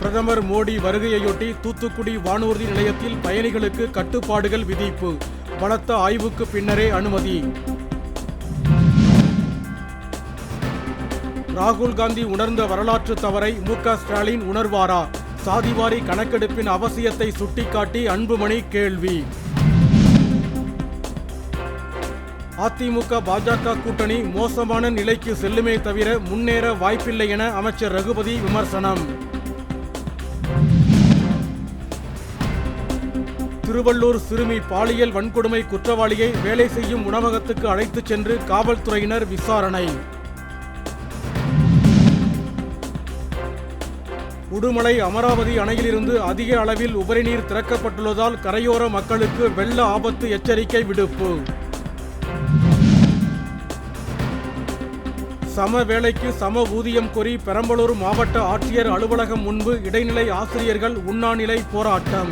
பிரதமர் மோடி வருகையையொட்டி தூத்துக்குடி வானூர்தி நிலையத்தில் பயணிகளுக்கு கட்டுப்பாடுகள் விதிப்பு. பலத்த ஆய்வுக்கு பின்னரே அனுமதி. ராகுல் காந்தி உணர்ந்த வரலாற்று தவறை மு க ஸ்டாலின் உணர்வாரா? சாதிவாரி கணக்கெடுப்பின் அவசியத்தை சுட்டிக்காட்டி அன்புமணி கேள்வி. அதிமுக பாஜக கூட்டணி மோசமான நிலைக்கு செல்லுமே தவிர முன்னேற வாய்ப்பில்லை என அமைச்சர் ரகுபதி விமர்சனம். திருவள்ளூர் சிறுமி பாலியல் வன்கொடுமை குற்றவாளியை வேலை செய்யும் உணவகத்துக்கு அழைத்துச் சென்று காவல்துறையினர் விசாரணை. உடுமலை அமராவதி அணையிலிருந்து அதிக அளவில் உபரிநீர் திறக்கப்பட்டுள்ளதால் கரையோர மக்களுக்கு வெள்ள ஆபத்து எச்சரிக்கை விடுப்பு. சம வேலைக்கு சம ஊதியம் கோரி பெரம்பலூர் மாவட்ட ஆட்சியர் அலுவலகம் முன்பு இடைநிலை ஆசிரியர்கள் உண்ணாநிலை போராட்டம்.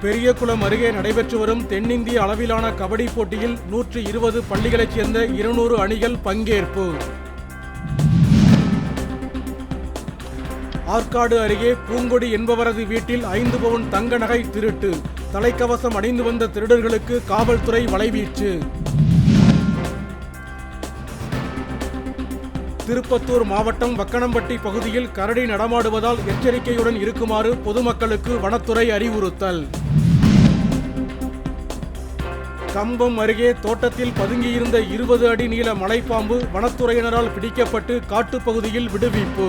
பெரியகுளம் அருகே நடைபெற்று வரும் தென்னிந்திய அளவிலான கபடி போட்டியில் நூற்றி இருபது பள்ளிகளைச் சேர்ந்த இருநூறு அணிகள் பங்கேற்பு. ஆற்காடு அருகே பூங்கொடி என்பவரது வீட்டில் ஐந்து பவுன் தங்க நகை திருட்டு. தலைக்கவசம் அணிந்து வந்த திருடர்களுக்கு காவல்துறை வலைவீச்சு. திருப்பத்தூர் மாவட்டம் வக்கணம்பட்டி பகுதியில் கரடி நடமாடுவதால் எச்சரிக்கையுடன் இருக்குமாறு பொதுமக்களுக்கு வனத்துறை அறிவுறுத்தல். கம்பம் அருகே தோட்டத்தில் பதுங்கியிருந்த இருபது அடி நீள மலைப்பாம்பு வனத்துறையினரால் பிடிக்கப்பட்டு காட்டுப்பகுதியில் விடுவிப்பு.